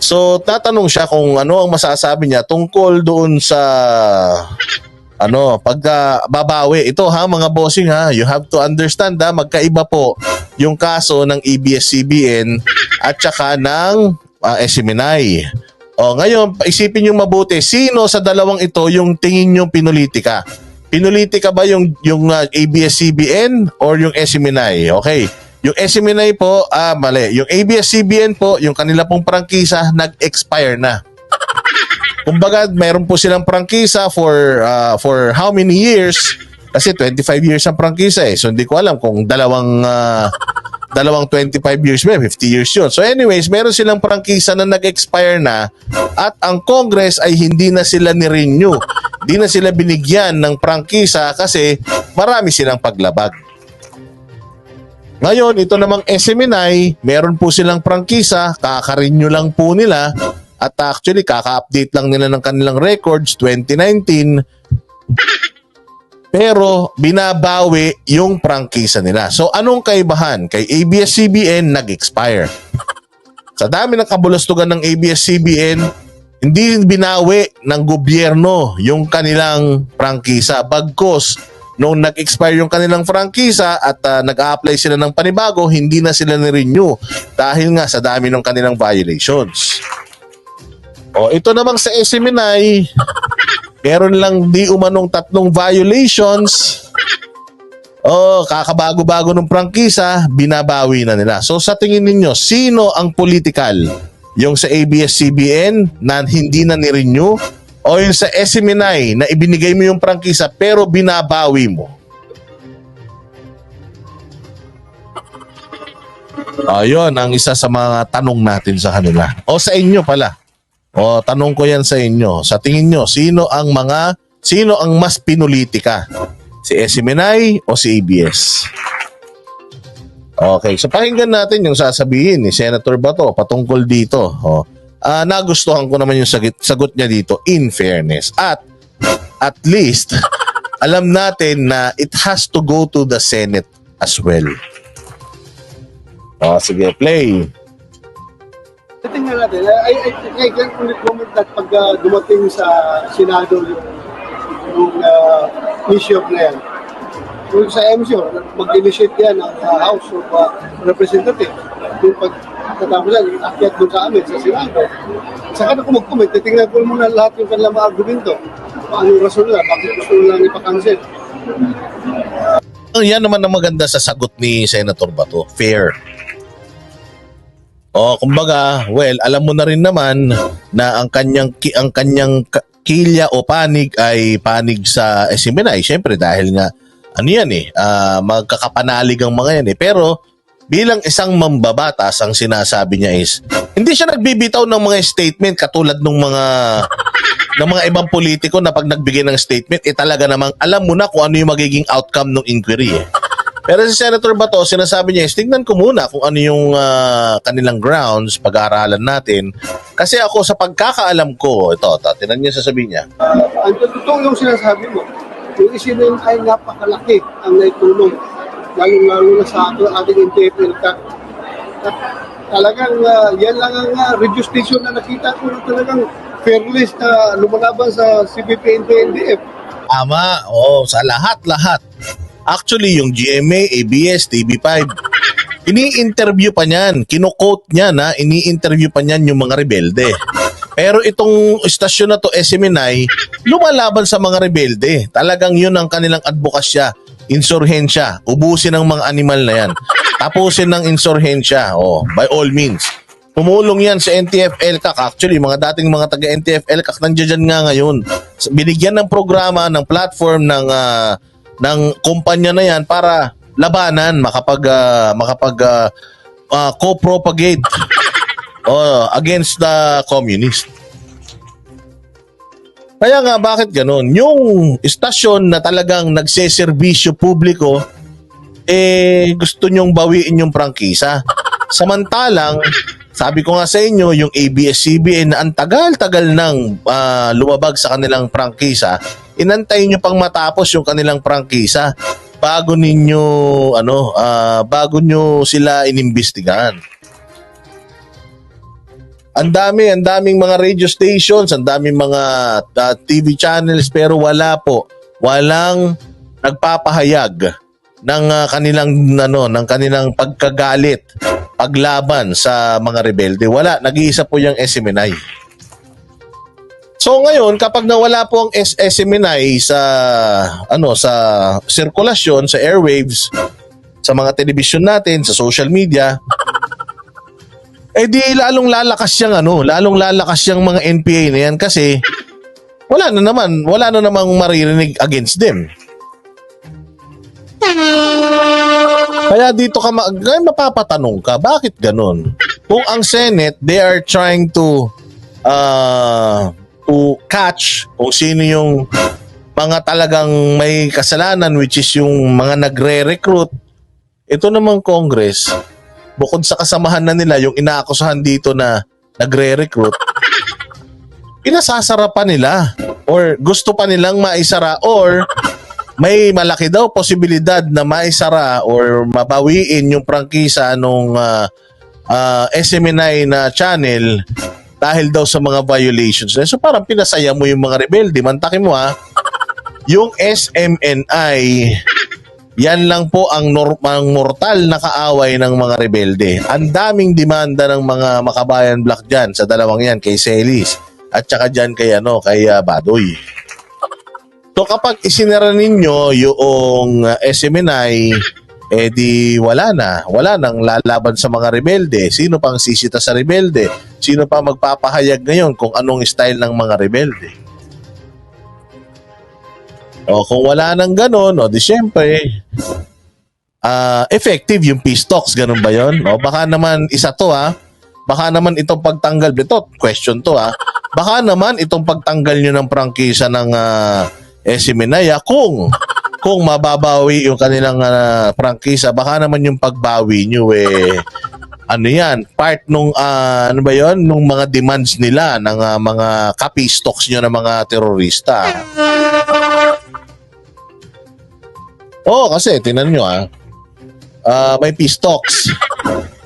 So tatanong siya kung ano ang masasabi niya tungkol doon sa ano, pagka babawi. Ito ha mga bossing ha, you have to understand ha, magkaiba po yung kaso ng E ABS-CBN at saka ng uh, SMNI. O ngayon, isipin niyo mabuti, sino sa dalawang ito yung tingin niyo pinulitika? Pinulitika ba yung yung uh, ABS-CBN or yung SMNI? Okay. Yung SMNI po, ah mali. Yung ABS-CBN po, yung kanila pong prangkisa, nag-expire na. Kumbaga, meron po silang prangkisa for uh, for how many years? Kasi 25 years ang prangkisa eh. So hindi ko alam kung dalawang uh, dalawang 25 years ba, 50 years yun. So anyways, meron silang prangkisa na nag-expire na at ang Congress ay hindi na sila ni-renew. Hindi na sila binigyan ng prangkisa kasi marami silang paglabag. Ngayon, ito namang SMNI, meron po silang prangkisa, kaka-renew lang po nila at actually kaka-update lang nila ng kanilang records 2019 pero binabawi yung prangkisa nila. So anong kaibahan? Kay ABS-CBN nag-expire. Sa dami ng kabulastugan ng ABS-CBN, hindi binawi ng gobyerno yung kanilang prangkisa. Bagkos, nung nag-expire yung kanilang prangkisa at uh, nag-a-apply sila ng panibago, hindi na sila ni-renew dahil nga sa dami ng kanilang violations. O ito namang sa SMNI, meron lang di umanong tatlong violations. Oh, kakabago-bago ng prangkisa, binabawi na nila. So sa tingin ninyo, sino ang political? Yung sa ABS-CBN na hindi na ni-renew o yung sa SMNI na ibinigay mo yung prangkisa pero binabawi mo? Ayun, ang isa sa mga tanong natin sa kanila. O sa inyo pala. O tanong ko yan sa inyo. Sa tingin nyo, sino ang mga, sino ang mas pinulitika? Si SMNI o si ABS? Okay, so pakinggan natin yung sasabihin ni Senator Bato patungkol dito. O, ah, nagustuhan ko naman yung sagot, sagot niya dito in fairness. At at least alam natin na it has to go to the Senate as well. O, sige, play. Tingnan natin, I, I, I can only comment that pag uh, dumating sa Senado yung, yung uh, issue na yan, yung sa MCO, mag-initiate yan ng uh, House of uh, Representatives. Yung pag tatapos yan, akyat doon sa amin, sa Senado. Saka na ko mag-comment, titingnan ko muna lahat yung kanilang mga argumento. Kung anong rason nila, bakit gusto nila ipakancel. Oh, yan naman ang maganda sa sagot ni Senator Bato. Fair. O, kumbaga, well, alam mo na rin naman na ang kanyang ang kanyang ka- kilya o panig ay panig sa SMNI. Siyempre dahil nga ano yan eh, ah, magkakapanalig ang mga yan eh. Pero bilang isang mambabatas, ang sinasabi niya is hindi siya nagbibitaw ng mga statement katulad ng mga ng mga ibang politiko na pag nagbigay ng statement, eh talaga namang alam mo na kung ano yung magiging outcome ng inquiry eh. Pero si Senator Bato, sinasabi niya, is tingnan ko muna kung ano yung ah, kanilang grounds, pag-aaralan natin. Kasi ako sa pagkakaalam ko, ito, ito tinan niyo sasabihin niya. Uh, ang totoo yung sinasabi mo, yung isimin ay napakalaki ang naitulong, lalo-lalo na sa ating, ating NTFL. At talagang uh, yan lang ang uh, radio station na nakita ko na talagang fairless na lumalaban sa CBP NDF. Ama, oh, sa lahat-lahat. Actually, yung GMA, ABS, TV5, ini-interview pa niyan. Kino-quote niya na ini-interview pa niyan yung mga rebelde. Pero itong istasyon na to, SMNI, lumalaban sa mga rebelde. Talagang yun ang kanilang advokasya. Insurhensya. Ubusin ang mga animal na yan. Tapusin ng insurhensya. Oh, by all means. Pumulong yan sa NTFL CAC. Actually, mga dating mga taga NTFL CAC nandiyan dyan nga ngayon. Binigyan ng programa, ng platform, ng ah, ng kumpanya na yan para labanan, makapag ah, makapag ah, ah, co-propagate oh, against the communist. Kaya nga, bakit ganun? Yung istasyon na talagang nagseserbisyo publiko, eh, gusto nyong bawiin yung prangkisa. Samantalang, sabi ko nga sa inyo, yung ABS-CBN na ang tagal-tagal nang ah, lumabag sa kanilang prangkisa, inantay nyo pang matapos yung kanilang prangkisa bago ninyo, ano, ah, bago nyo sila inimbestigahan. Ang dami, ang daming mga radio stations, ang daming mga uh, TV channels pero wala po, walang nagpapahayag ng uh, kanilang ano, ng kanilang pagkagalit, paglaban sa mga rebelde. Wala, nag-iisa po yung SMNI. So ngayon, kapag nawala po ang SMNI sa ano sa sirkulasyon sa airwaves sa mga telebisyon natin, sa social media, eh di lalong lalakas yung ano, lalong lalakas yung mga NPA na yan kasi wala na naman, wala na namang maririnig against them. Kaya dito ka ma- mapapatanong ka, bakit ganun? Kung ang Senate, they are trying to uh, to catch kung sino yung mga talagang may kasalanan which is yung mga nagre-recruit. Ito namang Congress, bukod sa kasamahan na nila, yung inaakusahan dito na nagre-recruit, pinasasara pa nila or gusto pa nilang maisara or may malaki daw posibilidad na maisara or mabawiin yung prangkisa nung uh, uh, SMNI na channel dahil daw sa mga violations. So parang pinasaya mo yung mga rebelde. Mantakin mo ha, yung SMNI, yan lang po ang, ang mortal na kaaway ng mga rebelde. Ang daming demanda ng mga makabayan black dyan sa dalawang yan, kay Celis at saka dyan kay, ano, kay uh, Badoy. So kapag isinara ninyo yung uh, SMNI, eh di wala na. Wala nang lalaban sa mga rebelde. Sino pang sisita sa rebelde? Sino pa magpapahayag ngayon kung anong style ng mga rebelde? O kung wala nang ganun, o di syempre, ah, effective yung peace talks, ganun ba yon? O baka naman isa to ha, baka naman itong pagtanggal, ito, question to ha, baka naman itong pagtanggal nyo ng prangkisa ng uh, Esiminaya kung kung mababawi yung kanilang uh, prangkisa, baka naman yung pagbawi nyo eh, ano yan, part nung, ah, ano ba yon nung mga demands nila ng ah, mga copy stocks nyo ng mga terorista. Oo, kasi tinan nyo ah. Ah, may talks.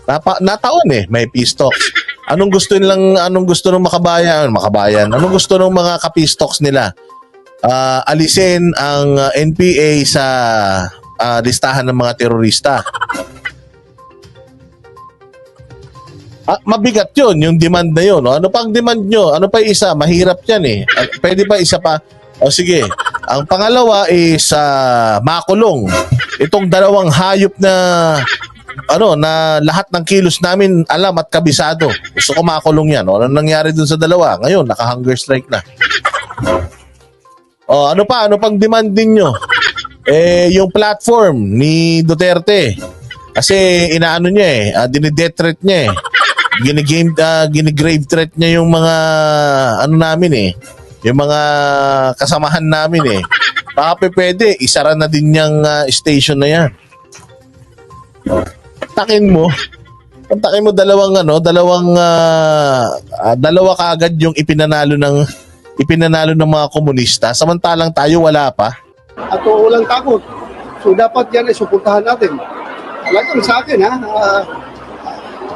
Napa, nataon eh, may talks. Anong gusto nilang anong gusto ng makabayan, makabayan? Anong gusto ng mga ka-peace talks nila? Ah, alisin ang ah, NPA sa ah, listahan ng mga terorista. Ah, mabigat yun, yung demand na yun. no? Ano pang demand nyo? Ano pa isa? Mahirap yan eh. Pwede pa isa pa? O sige. Ang pangalawa is ah, makulong. Itong dalawang hayop na ano na lahat ng kilos namin alam at kabisado. Gusto ko makulong yan. O, ano nangyari dun sa dalawa? Ngayon, naka-hunger strike na. O, ano pa? Ano pang demand ninyo? Eh, yung platform ni Duterte. Kasi inaano niya eh, uh, dinideath threat niya eh. Ginigame, uh, ginigrave threat niya yung mga ano namin eh. Yung mga kasamahan namin eh. Baka pwede, isara na din yung uh, station na yan. Takin mo. Takin mo dalawang ano, dalawang ah, ah, dalawa kaagad yung ipinanalo ng ipinanalo ng mga komunista samantalang tayo wala pa. At walang takot. So dapat yan ay suportahan natin. Talagang sa akin ha, ah,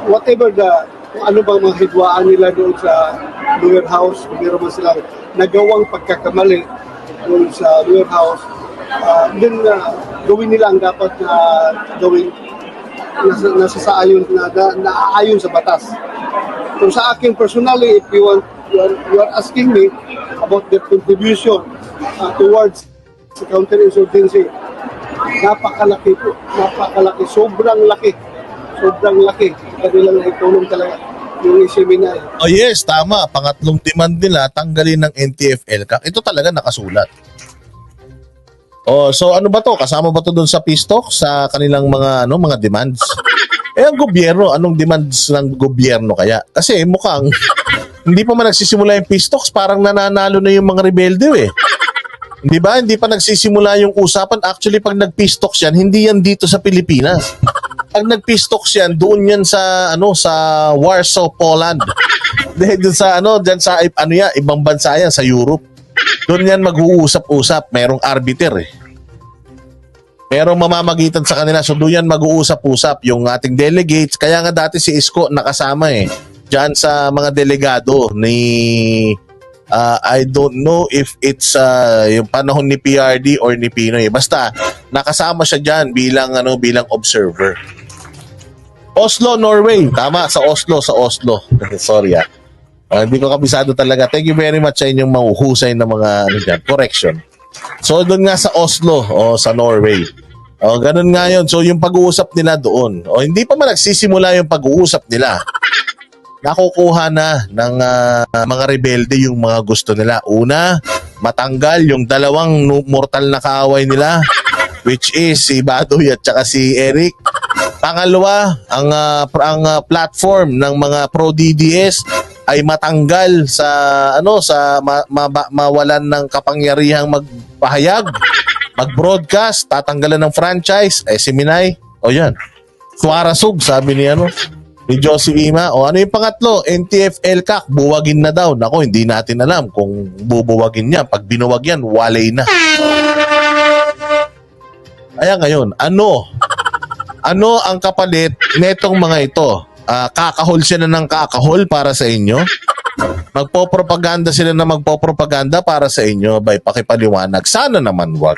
whatever the, kung ano bang mga hidwaan nila doon sa lower house, kung meron man silang nagawang pagkakamali doon sa lower house, uh, yun na gawin nila ang dapat na gawin. Nasa, nasa sa ayon na, na naaayon sa batas. So sa akin personally, if you want you are, you are asking me about their contribution uh, towards sa counterinsurgency, napakalaki po, napakalaki, sobrang laki, sobrang laki. Kanilang naitulong talaga yung seminar. Oh yes, tama. Pangatlong demand nila tanggalin ng NTFL. Ka- Ito talaga nakasulat. Oh, so ano ba to? Kasama ba to doon sa talk sa kanilang mga ano, mga demands? Eh ang gobyerno, anong demands ng gobyerno kaya? Kasi mukhang hindi pa man nagsisimula yung talks, parang nananalo na yung mga rebelde eh. Hindi ba? Hindi pa nagsisimula yung usapan. Actually, pag nag-peace talks yan, hindi yan dito sa Pilipinas. Pag nag-peace talks yan, doon yan sa ano sa Warsaw, Poland. Dahil sa ano, diyan sa ano yan, ibang bansa yan sa Europe. Doon yan mag-uusap-usap, merong arbiter eh. Merong mamamagitan sa kanila, so doon yan mag-uusap-usap yung ating delegates. Kaya nga dati si Isko nakasama eh. dyan sa mga delegado ni ah, I don't know if it's ah, yung panahon ni PRD or ni Pinoy. Basta nakasama siya dyan bilang ano bilang observer. Oslo, Norway. Tama, sa Oslo, sa Oslo. Sorry ah. Ah, hindi ko kabisado talaga. Thank you very much sa inyong mahuhusay na mga ano dyan, correction. So doon nga sa Oslo o sa Norway. O ganun nga yun. So yung pag-uusap nila doon. O hindi pa man nagsisimula yung pag-uusap nila. Nakukuha na ng ah, mga rebelde yung mga gusto nila. Una, matanggal yung dalawang mortal na kaaway nila which is si Badoy at saka si Eric. Pangalawa, ang pr- ang ah, platform ng mga pro DDS ay matanggal sa ano sa ma- ma- mawalan ng kapangyarihang magpahayag, mag-broadcast, tatanggalan ng franchise, eh si Minay. O yan. Suarasug, sabi ni ano, ni Josie Ima. O ano yung pangatlo? NTFL CAC, buwagin na daw. Nako, hindi natin alam kung bubuwagin niya. Pag binuwag yan, walay na. Kaya ngayon, ano? Ano ang kapalit netong mga ito? Ah, kakahol sila ng kakahol para sa inyo? Magpo-propaganda sila na magpo-propaganda para sa inyo by pakipaliwanag. Sana naman wag.